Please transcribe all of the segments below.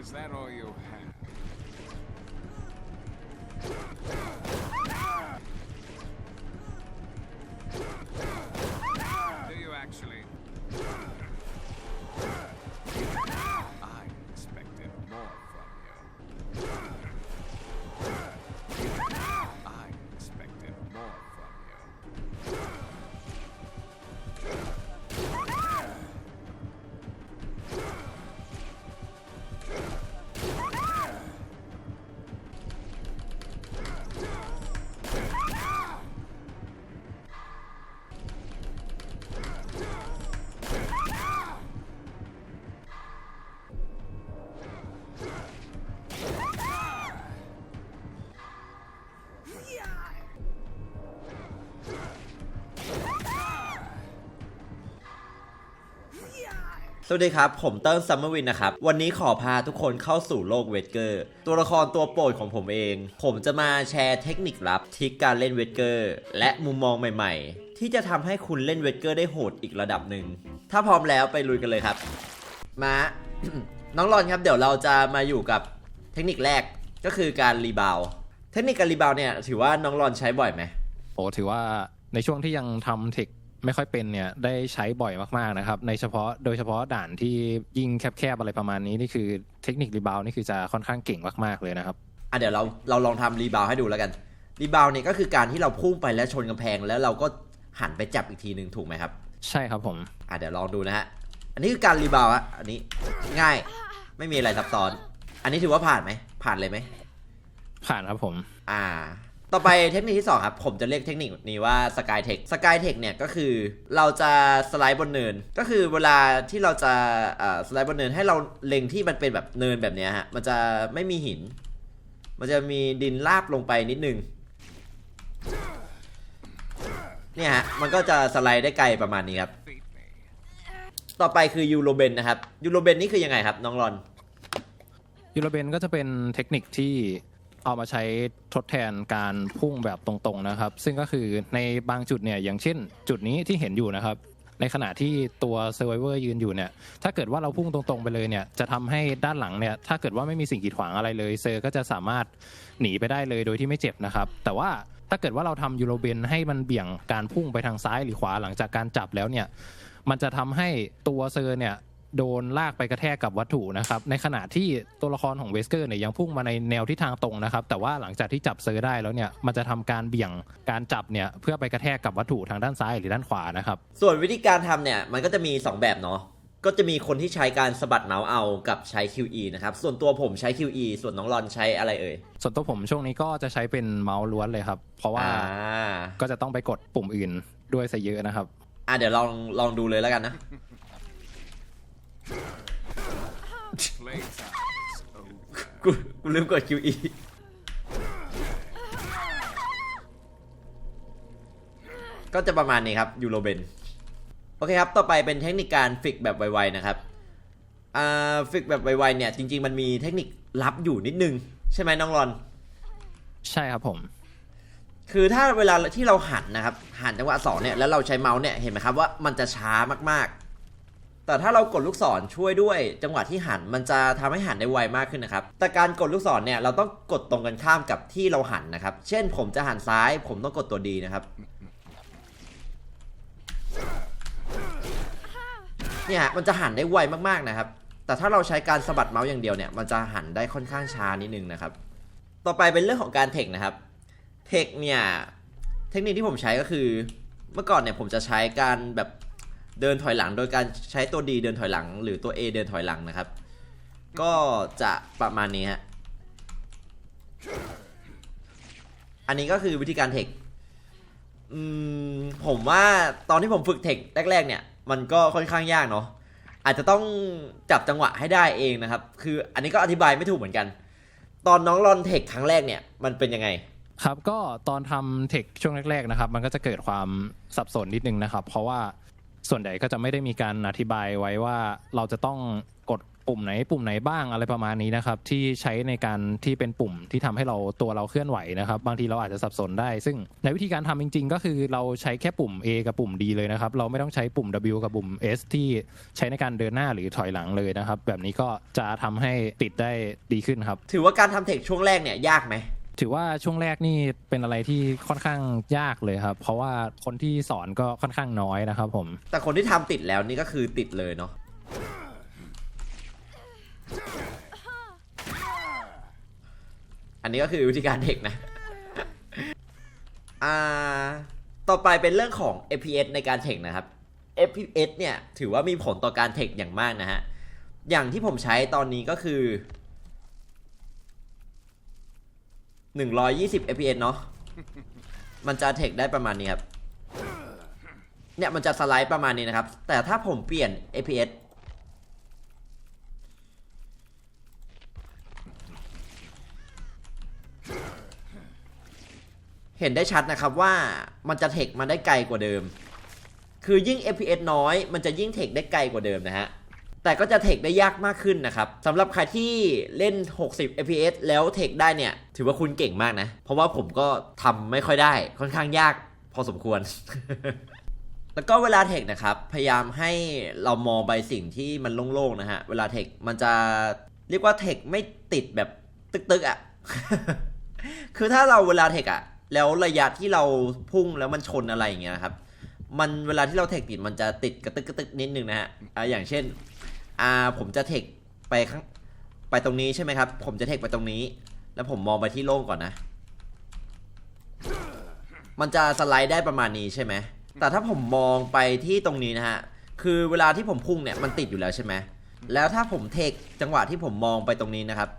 Is that all you have? สวัสดีครับ ผมเติ้ลซัมเมอร์วินนะครับ วันนี้ขอพาทุกคนเข้าสู่โลกเวทเกอร์ ตัวละครตัวโปรดของผมเอง ผมจะมาแชร์เทคนิคลับทิกการเล่นเวทเกอร์ และมุมมองใหม่ๆ ที่จะทำให้คุณเล่นเวทเกอร์ได้โหดอีกระดับหนึ่ง ถ้าพร้อมแล้วไปลุยกันเลยครับ มา น้องรอนครับ เดี๋ยวเราจะมาอยู่กับเทคนิคแรกก็คือการรีบาว เทคนิคการรีบาวเนี่ยถือว่าน้องรอนใช้บ่อยไหมโอ้ถือว่าในช่วงที่ยังทำเทค ไม่ค่อยเป็นเนี่ยได้ใช้บ่อยมากๆนะครับ ในเฉพาะโดยเฉพาะด่านที่ยิ่งแคบๆอะไรประมาณนี้นี่คือเทคนิครีบาวนี่คือจะค่อนข้างเก่งมากๆเลยนะครับอะเดี๋ยวเราเราลองทำรีบาวให้ดูแล้วกันรีบาวเนี่ยก็คือการที่เราพุ่งไปแล้วชนกำแพงแล้วเราก็หันไปจับอีกทีหนึ่งถูกไหมครับ ใช่ครับผมอะเดี๋ยวลองดูนะฮะอันนี้คือการรีบาวอะอันนี้ง่ายไม่มีอะไรซับซ้อน อันนี้ถือว่าผ่านไหมผ่านเลยไหมผ่านครับผม อ่า ต่อไปเทคนิคที่ 2 ครับ ผมจะเรียกเทคนิคนี้ว่าสกายเทคสกายเทคเนี่ยก็คือเราจะสไลด์บนเนิน ก็คือเวลาที่เราจะอ่าสไลด์บนเนินให้เราเล็งที่มันเป็นแบบเนินแบบนี้ฮะมันจะไม่มีหิน มันจะมีดินราบลงไปนิดนึงเนี่ยฮะมันก็จะสไลด์ได้ไกลประมาณนี้ครับ ต่อไปคือยูโรเบนนะครับยูโรเบนนี่คือยังไงครับน้องรอนยูโรเบนก็จะเป็นเทคนิคที่ เอามาใช้ทดแทนการพุ่งแบบตรงๆนะครับ ซึ่งก็คือในบางจุดเนี่ยอย่างเช่น จุดนี้ที่เห็นอยู่นะครับ ในขณะที่ตัวเซอร์ไวเวอร์ยืนอยู่เนี่ย ถ้าเกิดว่าเราพุ่งตรงๆไปเลยเนี่ย จะทำให้ด้านหลังเนี่ย ถ้าเกิดว่าไม่มีสิ่งกีดขวางอะไรเลย เซอร์ก็จะสามารถหนีไปได้เลยโดยที่ไม่เจ็บนะครับ แต่ว่าถ้าเกิดว่าเราทำยูโรเบนให้มันเบี่ยงการพุ่งไปทางซ้ายหรือขวาหลังจากการจับแล้วเนี่ย มันจะทำให้ตัวเซอร์เนี่ย โดนลากไปกระแทกกับวัตถุนะครับ ในขณะที่ตัวละครของเวสเกอร์เนี่ยยังพุ่งมาในแนวทิศทางตรงนะครับ แต่ว่าหลังจากที่จับเซอร์ได้แล้วเนี่ยมันจะทำการเบี่ยงการจับเนี่ยเพื่อไปกระแทกกับวัตถุทางด้านซ้ายหรือด้านขวานะครับ ส่วนวิธีการทำเนี่ยมันก็จะมี 2 แบบเนาะก็จะมีคนที่ใช้การสะบัดเมาส์เอากับใช้ QE นะครับ ส่วนตัวผมใช้ QE ส่วนน้องรอนใช้อะไรเอ่ย ส่วนตัวผมช่วงนี้ก็จะใช้เป็นเมาส์ล้วนเลยครับ เพราะว่าอ่าก็จะต้องไปกดปุ่มอื่นด้วยซะเยอะนะครับ อ่าเดี๋ยวลองลองดูเลยแล้วกันนะ Playtime is over. กูกูลืมกด QE ก็จะประมาณนี้ครับยูโรเบนโอเคครับ ต่อไปเป็นเทคนิคการฟิกแบบไวๆนะครับอ่าฟิกแบบไวๆเนี่ย จริง ๆ มันมีเทคนิคลับอยู่นิดนึง ใช่ไหมน้องรอน ใช่ครับผม คือถ้าเวลาที่เราหันนะครับ หันจังหวะสองเนี่ยแล้วเราใช้เมาส์เนี่ยเห็นไหมครับว่ามันจะช้ามากๆ แต่ถ้าเรากดลูกศรช่วยด้วย จังหวะที่หันมันจะทำให้หันได้ไวมากขึ้นนะครับ แต่การกดลูกศรเนี่ยเราต้องกดตรงกันข้ามกับที่เราหันนะครับ เช่นผมจะหันซ้าย ผมต้องกดตัวดีนะครับ เนี่ยฮะมันจะหันได้ไวมากๆนะครับ แต่ถ้าเราใช้การสะบัดเมาส์อย่างเดียวเนี่ยมันจะหันได้ค่อนข้างช้านิดนึงนะครับ ต่อไปเป็นเรื่องของการเทคนะครับ เทคเนี่ยเทคนิคที่ผมใช้ก็คือ เมื่อก่อนเนี่ยผมจะใช้การแบบ เดินถอยหลังโดยการใช้ตัวดีเดินถอยหลัง หรือตัว A เดินถอยหลังนะครับ ก็จะประมาณนี้ฮะ อันนี้ก็คือวิธีการเทคอืมผมว่าตอนที่ผมฝึกเทคแรก ๆ เนี่ย มันก็ค่อนข้างยากเนาะ อาจจะต้องจับจังหวะให้ได้เองนะครับ คืออันนี้ก็อธิบายไม่ถูกเหมือนกัน ตอนน้องรอนเทคครั้งแรกเนี่ย มันเป็นยังไงครับก็ตอนทำเทคช่วงแรกๆนะครับ มันก็จะเกิดความสับสนนิดนึงนะครับ เพราะว่า ส่วนใหญ่ก็จะไม่ได้มีการอธิบายไว้ว่าเราจะต้องกดปุ่มไหนปุ่มไหนบ้างอะไรประมาณนี้นะครับ ที่ใช้ในการที่เป็นปุ่มที่ทำให้เราตัวเราเคลื่อนไหวนะครับ บางทีเราอาจจะสับสนได้ ซึ่งในวิธีการทำจริง ๆ ก็คือเราใช้แค่ปุ่ม A กับปุ่ม D เลยนะครับ เราไม่ต้องใช้ปุ่ม W กับปุ่ม S ที่ใช้ในการเดินหน้าหรือถอยหลังเลยนะครับ แบบนี้ก็จะทำให้ติดได้ดีขึ้นครับ ถือว่าการทำเทคช่วงแรกเนี่ยยากไหม ถือว่าช่วงแรกนี่เป็นอะไรที่ค่อนข้างยากเลยครับ เพราะว่าคนที่สอนก็ค่อนข้างน้อยนะครับผม แต่คนที่ทำติดแล้วนี่ก็คือติดเลยเนาะอันนี้ก็คือวิธีการเทคนะ อ่า ต่อไปเป็นเรื่องของ FPS ในการเทคนะครับ FPS เนี่ย ถือว่ามีผลต่อการเทคอย่างมากนะฮะ อย่างที่ผมใช้ตอนนี้ก็คือ 120 FPS เนาะ มันจะเทคได้ประมาณนี้ครับ เนี่ยมันจะสไลด์ประมาณนี้นะครับ แต่ถ้าผมเปลี่ยน APS เห็นได้ชัดนะครับว่ามันจะเทคมาได้ไกลกว่าเดิม คือยิ่ง FPS น้อย มันจะยิ่งเทคได้ไกลกว่าเดิมนะฮะ แต่ก็จะเทคได้ยากมากขึ้นนะครับสำหรับใครที่เล่น 60 fps แล้วเทคได้เนี่ย ถือว่าคุณเก่งมากนะ เพราะว่าผมก็ทำไม่ค่อยได้ค่อนข้างยากพอสมควร แล้วก็เวลาเทคนะครับ พยายามให้เรามองไปสิ่งที่มันโล่งๆนะฮะ เวลาเทคมันจะเรียกว่าเทคไม่ติดแบบตึกๆอะ่ะ คือถ้าเราเวลาเทคอะ่ะ แล้วระยะที่เราพุ่งแล้วมันชนอะไรอย่างเงี้ยครับมันเวลาที่เราเทคติดมันจะติดกระตึกกระตึกนิดนึงนะฮะอ่าอย่างเช่น อ่าผมจะเทคไปข้างไปตรงนี้ใช่ไหมครับ ผมจะเทคไปตรงนี้ แล้วผมมองไปที่โล่งก่อนนะ มันจะสไลด์ได้ประมาณนี้ใช่ไหม แต่ถ้าผมมองไปที่ตรงนี้นะฮะ คือเวลาที่ผมพุ่งเนี่ยมันติดอยู่แล้วใช่ไหม แล้วถ้าผมเทคจังหวะที่ผมมองไปตรงนี้นะครับ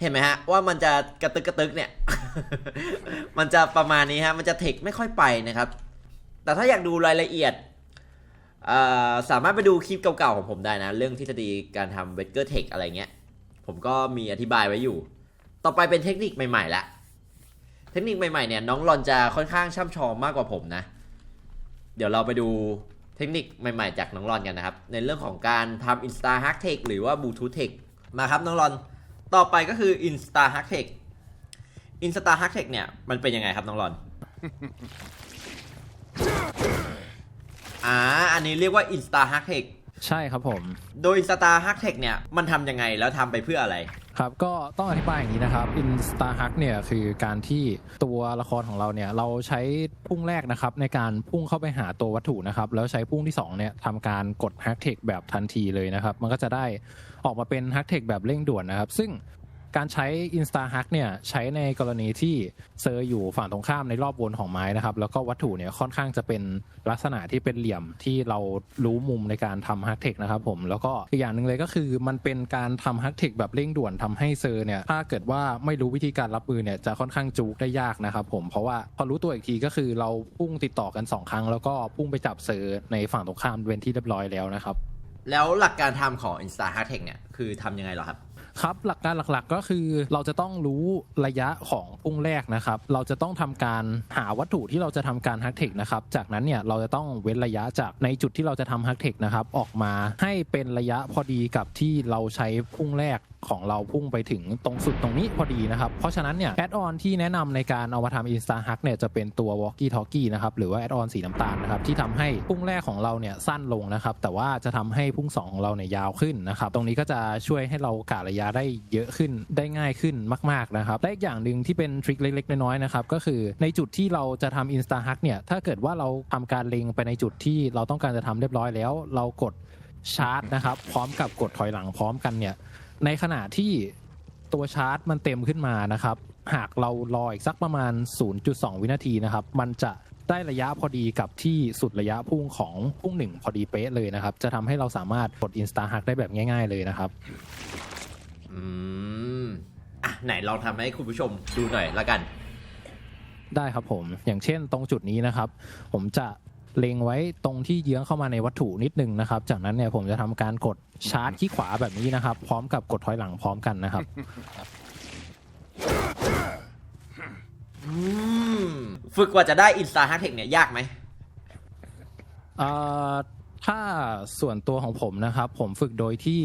เห็นไหมฮะ ว่ามันจะกระตึกกระตึกเนี่ย มันจะประมาณนี้ฮะ มันจะเทคไม่ค่อยไปนะครับ แต่ถ้าอยากดูรายละเอียด สามารถไปดูคลิปเก่าๆของผมได้นะ เรื่องทฤษฎีการทำเว g เกอร์เทคอะไรเงี้ย ผมก็มีอธิบายไว้อยู่ ต่อไปเป็นเทคนิคใหม่ๆละ เทคนิคใหม่ๆเนี่ยน้องรอนจะค่อนข้างช่ำชองมากกว่าผมนะ เดี๋ยวเราไปดูเทคนิคใหม่ๆ จากน้องรอนกันนะครับ ในเรื่องของการทำ Insta Hack Tech หรือว่า Bluetooth Tech มาครับน้องรอน ต่อไปก็คือ Insta Hack Tech Insta Hack Tech เนี่ยมันเป็นยังไงครับน้องรอน อ่า อันนี้เรียกว่า Insta Hack Tech ใช่ครับผม โดย Insta Hack Tech เนี่ย มันทำยังไงแล้วทำไปเพื่ออะไร ครับ ก็ต้องอธิบายอย่างนี้นะครับ Insta Hack เนี่ยคือการที่ตัวละครของเราเนี่ย เราใช้พุ่งแรกนะครับ ในการพุ่งเข้าไปหาตัววัตถุนะครับ แล้วใช้พุ่งที่สองเนี่ยทำการกด Hack Tech แบบทันทีเลยนะครับ มันก็จะได้ออกมาเป็น Hack Tech แบบเร่งด่วนนะครับ ซึ่ง การใช้ Insta Hack เนี่ยใช้ในกรณีที่เซอร์อยู่ฝั่งตรงข้ามในรอบวนของไม้นะครับ แล้วก็วัตถุเนี่ยค่อนข้างจะเป็นลักษณะที่เป็นเหลี่ยมที่เรารู้มุมในการทำ Hack Tech นะครับผม แล้วก็อีกอย่างหนึ่งเลยก็คือมันเป็นการทำ Hack Tech แบบเร่งด่วนทำให้เซอร์เนี่ยถ้าเกิดว่าไม่รู้วิธีการรับมือเนี่ยจะค่อนข้างจูกได้ยากนะครับผมเพราะว่าพอรู้ตัวอีกทีก็คือเราพุ่งติดต่อกันสองครั้ง แล้วก็พุ่งไปจับเซอร์ในฝั่งตรงข้ามเป็นที่เรียบร้อยแล้วนะครับแล้วหลักการทำของ Insta Hack Tech เนี่ยคือทำยังไงเหรอครับ ครับหลักการหลักๆก็คือเราจะต้องรู้ระยะของพุ่งแรกนะครับ เราจะต้องทำการหาวัตถุที่เราจะทำการฮักเทคนะครับจากนั้นเนี่ยเราจะต้องเว้นระยะจากในจุดที่เราจะทำฮักเทคนะครับออกมาให้เป็นระยะพอดีกับที่เราใช้พุ่งแรกของเราพุ่งไปถึงตรงสุดตรงนี้พอดีนะครับ เพราะฉะนั้นเนี่ยแอดออนที่แนะนำในการเอามาทำ Insta Hack เนี่ยจะเป็นตัว Walkie Talkie นะครับหรือว่าแอดออนสีน้ำตาลนะครับที่ทำให้พุ่งแรกของเราเนี่ยสั้นลงนะครับแต่ว่าจะทำให้พุ่งสองของเราเนี่ยยาวขึ้นนะครับตรงนี้ก็จะช่วยให้เรากะระยะได้เยอะขึ้นได้ง่ายขึ้นมากๆนะครับและอีกอย่างหนึ่งที่เป็นทริคเล็กๆน้อยๆนะครับก็คือในจุดที่เราจะทำ Insta Hack เนี่ยถ้าเกิดว่าเราทำการเล็งไปในจุดที่เราต้องการจะทำเรียบร้อยแล้ว เรากดชาร์จนะครับพร้อมกับกดถอยหลังพร้อมกันเนี่ย ในขณะที่ตัวชาร์จมันเต็มขึ้นมานะครับ หากเรารออีกสักประมาณ 0.2 วินาทีนะครับ มันจะได้ระยะพอดีกับที่สุดระยะพุ่งของพุ่งหนึ่งพอดีเป๊ะเลยนะครับ จะทำให้เราสามารถกด Insta Hack ได้แบบง่าย ๆเลยนะครับ อืม อะ ไหนลองทำให้คุณผู้ชมดูหน่อยละกัน ได้ครับผม อย่างเช่นตรงจุดนี้นะครับ ผมจะ เล็งไว้ตรงที่เยื้องเข้ามาในวัตถุนิดนึงนะครับ จากนั้นเนี่ยผมจะทำการกดชาร์จที่ขวาแบบนี้นะครับ พร้อมกับกดถอยหลังพร้อมกันนะครับ อืมฝึกกว่าจะได้ Insta Hack Tech เนี่ยยากไหม เอ่อถ้าส่วนตัวของผมนะครับ ผมฝึกโดยที่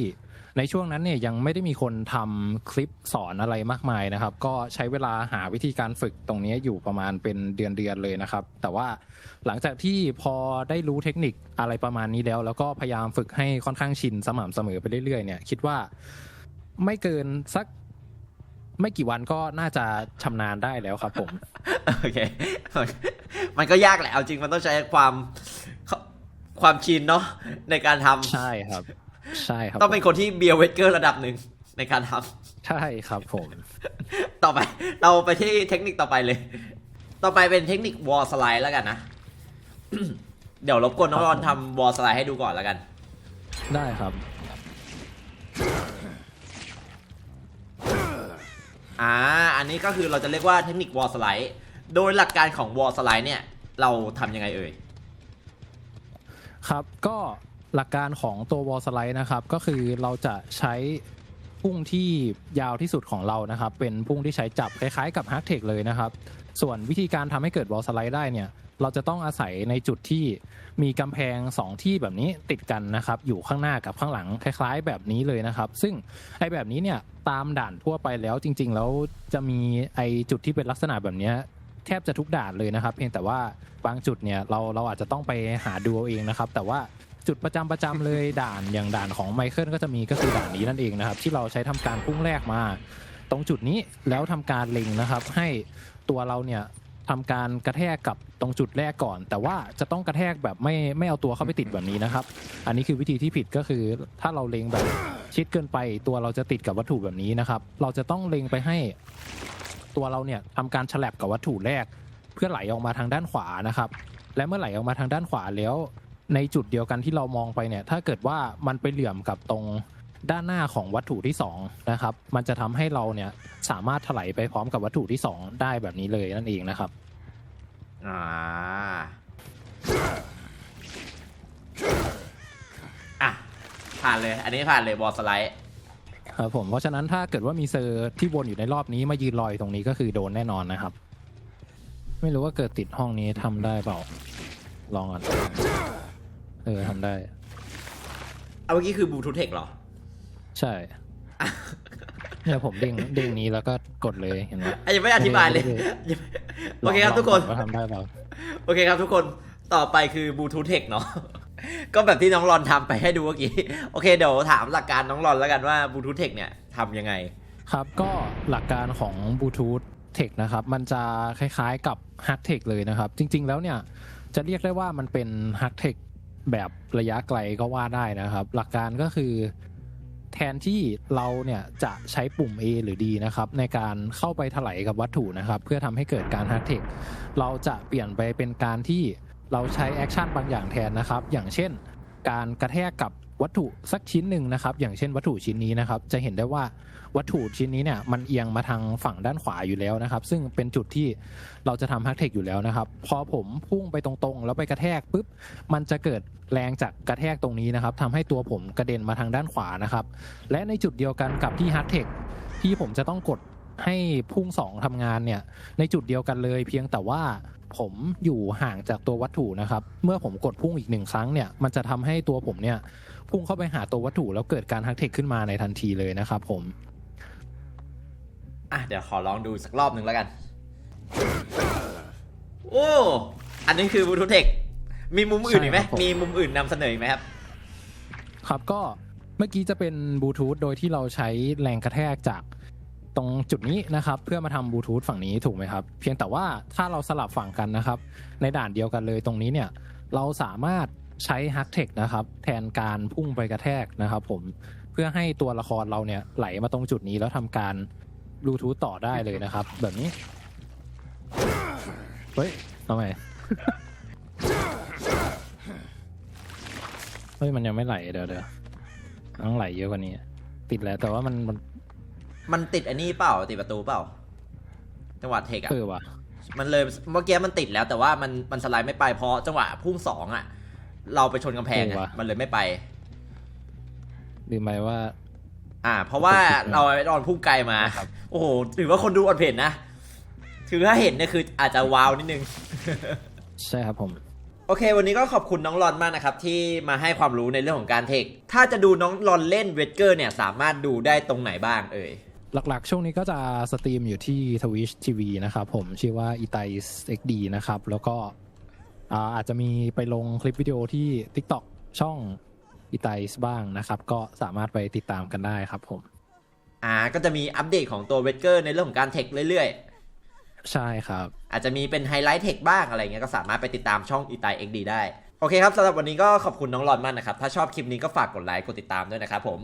ในช่วงนั้นเนี่ยยังไม่ได้มีคนทำคลิปสอนอะไรมากมายนะครับ ก็ใช้เวลาหาวิธีการฝึกตรงนี้อยู่ประมาณเป็นเดือนเดือนๆเลยนะครับ แต่ว่าหลังจากที่พอได้รู้เทคนิคอะไรประมาณนี้แล้ว แล้วก็พยายามฝึกให้ค่อนข้างชินสม่ำเสมอไปเรื่อยๆเนี่ยคิดว่าไม่เกินสักไม่กี่วันก็น่าจะชำนาญได้แล้วครับผม โอเค มันก็ยากแหละ เอาจริงมันต้องใช้ความความชินเนาะในการทำใช่ครับ ใช่ครับต้องเป็นคนที่เบียร์เวทเกอร์ระดับหนึ่งในการทำใช่ครับผม ต่อไปเราไปที่เทคนิคต่อไปเลย ต่อไปเป็นเทคนิควอลสไลด์แล้วกันนะ เดี๋ยวรบกวนน้องรอนทำวอลสไลด์ให้ดูก่อนแล้วกัน ได้ครับ อ่า อันนี้ก็คือเราจะเรียกว่าเทคนิควอลสไลด์ โดยหลักการของวอลสไลด์เนี่ย เราทำยังไงเอ่ย ครับ ก็ หลักการของตัววอลสไลด์นะครับ ก็คือเราจะใช้พุ่งที่ยาวที่สุดของเรานะครับ เป็นพุ่งที่ใช้จับคล้ายๆกับฮาร์ t เทคเลยนะครับ ส่วนวิธีการทำให้เกิดวอลสไลด์ได้เนี่ย เราจะต้องอาศัยในจุดที่มีกำแพง 2 ที่แบบนี้ติดกันนะครับ อยู่ข้างหน้ากับข้างหลังคล้าย ๆ แบบนี้เลยนะครับ ซึ่งไอ้แบบนี้เนี่ยตามด่านทั่วไปแล้วจริง ๆ แล้วจะมีไอ้จุดที่เป็นลักษณะแบบนี้แทบจะทุกด่านเลยนะครับ เพียงแต่ว่าบางจุดเนี่ยเราเราอาจจะต้องไปหาดูเอาเองนะครับ แต่ว่า จุดประจำประจำเลยด่านอย่างด่านของไมเคิลก็จะมีก็คือด่านนี้นั่นเองนะครับ ที่เราใช้ทำการพุ่งแรกมา ตรงจุดนี้แล้วทำการเล็งนะครับ ให้ตัวเราเนี่ยทำการกระแทกกับตรงจุดแรกก่อน แต่ว่าจะต้องกระแทกแบบไม่ไม่เอาตัวเข้าไปติดแบบนี้นะครับ อันนี้คือวิธีที่ผิดก็คือถ้าเราเล็งแบบชิดเกินไป ตัวเราจะติดกับวัตถุแบบนี้นะครับ เราจะต้องเล็งไปให้ ตัวเราเนี่ยทำการฉลับกับวัตถุแรก เพื่อไหลออกมาทางด้านขวานะครับ และเมื่อไหลออกมาทางด้านขวาแล้ว ในจุดเดียวกันที่เรามองไปเนี่ย ถ้าเกิดว่ามันไปเหลื่อมกับตรงด้านหน้าของวัตถุที่สองนะครับ มันจะทำให้เราเนี่ยสามารถถลายไปพร้อมกับวัตถุที่สองได้แบบนี้เลยนั่นเองนะครับอ่าอะผ่านเลย อันนี้ผ่านเลยวอลสไลด์ครับผมเพราะฉะนั้นถ้าเกิดว่ามีเซอร์ที่วนอยู่ในรอบนี้มายืนลอยตรงนี้ก็คือโดนแน่นอนนะครับ ไม่รู้ว่าเกิดติดห้องนี้ทำได้เปล่าลองก่อน เออทำได้ เอาเมื่อกี้คือบลูทูธเทคเหรอ ใช่เนี่ยผมเด้งเด้งนี้แล้วก็กดเลยเห็นไหมอะยังไม่อธิบายเลย โอเคครับทุกคนลองว่าทำได้เปล่าโอเคครับทุกคน ต่อไปคือบลูทูธเทคเนาะ ก็แบบที่น้องรอนทำไปให้ดูเมื่อกี้ โอเคเดี๋ยวถามหลักการน้องรอนแล้วกันว่าบลูทูธเทคเนี่ยทำยังไง ครับก็หลักการของบลูทูธเทคนะครับ มันจะคล้ายๆกับฮักเทคเลยนะครับ จริงๆแล้วเนี่ย จะเรียกได้ว่ามันเป็นฮักเทค แบบระยะไกลก็ว่าได้นะครับ หลักการก็คือแทนที่เราเนี่ยจะใช้ปุ่ม A หรือ D นะครับ ในการเข้าไปถลายกับวัตถุนะครับ เพื่อทำให้เกิดการฮักเทคเราจะเปลี่ยนไปเป็นการที่เราใช้แอคชั่นบางอย่างแทนนะครับ อย่างเช่น การกระแทกกับ วัตถุสักชิ้นหนึ่งนะครับ อย่างเช่นวัตถุชิ้นนี้นะครับ จะเห็นได้ว่าวัตถุชิ้นนี้เนี่ยมันเอียงมาทางฝั่งด้านขวาอยู่แล้วนะครับ ซึ่งเป็นจุดที่เราจะทำฮักเทคอยู่แล้วนะครับ พอผมพุ่งไปตรงๆ แล้วไปกระแทกปุ๊บมันจะเกิดแรงจากกระแทกตรงนี้นะครับทำให้ตัวผมกระเด็นมาทางด้านขวานะครับ และในจุดเดียวกันกับที่ฮักเทคที่ผมจะต้องกด ให้พุ่งสองทำงานเนี่ย ในจุดเดียวกันเลย เพียงแต่ว่าผมอยู่ห่างจากตัววัตถุนะครับ เมื่อผมกดพุ่งอีกหนึ่งครั้งเนี่ย มันจะทำให้ตัวผมเนี่ย พุ่งเข้าไปหาตัววัตถุแล้วเกิดการฮักเทคขึ้นมาในทันทีเลยนะครับผม อะ เดี๋ยวขอลองดูสักรอบหนึ่งแล้วกัน โอ้ อันนี้คือบลูทูธเทค มีมุมอื่นอีกไหมใช่ครับผมมีมุมอื่นนำเสนออีกไหมครับ ครับก็เมื่อกี้จะเป็นบลูทูธโดยที่เราใช้แรงกระแทกจาก ตรงจุดนี้นะครับ เพื่อมาทำบลูทูธฝั่งนี้ถูกไหมครับ เพียงแต่ว่าถ้าเราสลับฝั่งกันนะครับ ในด่านเดียวกันเลยตรงนี้เนี่ย เราสามารถใช้ฮักเทคนะครับ แทนการพุ่งไปกระแทกนะครับผมเพื่อให้ตัวละครเราเนี่ยไหลมาตรงจุดนี้แล้วทำการบลูทูธต่อได้เลยนะครับ แบบนี้ เฮ้ยทำไมเฮ้ยมันยังไม่ไหลเดี๋ยวเดี๋ยวต้องไหลเยอะกว่านี้ ติดแล้วแต่ว่ามันมัน มันติดอันนี้เปล่าติดประตูเปล่า จังหวะเทคอะเออว่ะมันเลยเมื่อกี้มันติดแล้วแต่ว่ามันมันสไลด์ไม่ไปเพราะจังหวะพุ่งสองอะเราไปชนกำแพงเอออะว่ะมันเลยไม่ไปลืมไปว่า อ่า เพราะว่าติดนะเราตอนพุ่งไกลมาครับโอ้โหถือว่าคนดูอดเห็นนะถือถ้าเห็นเนี่ยคืออาจจะว้าวนิดนึง ใช่ครับผมโโอเค วันนี้ก็ขอบคุณน้องรอนมากนะครับ ที่มาให้ความรู้ในเรื่องของการเทค ถ้าจะดูน้องรอนเล่นเวทเกอร์เนี่ย สามารถดูได้ตรงไหนบ้างเอ่ย หลักๆ ช่วงนี้ก็จะสตรีมอยู่ที่ Twitch TV นะครับผมชื่อว่า i t a i XD นะครับ แล้วก็อ่าอาจจะมีไปลงคลิปวิดีโอที่ TikTok ช่อง i t a i บ้างนะครับ ก็สามารถไปติดตามกันได้ครับผม อ่าก็จะมีอัปเดตของตัวเวทเกอร์ในเรื่องของการเทคเรื่อยใช่ครับๆอาจจะมีเป็นไฮไลท์เทคบ้างอะไรเงี้ยก็สามารถไปติดตามช่องอีไตเอ็กดีได้ โอเคครับสำหรับวันนี้ก็ขอบคุณน้องรอนมากนะครับ ถ้าชอบคลิปนี้ก็ฝากกดไลค์กดติดตามด้วยนะครับผม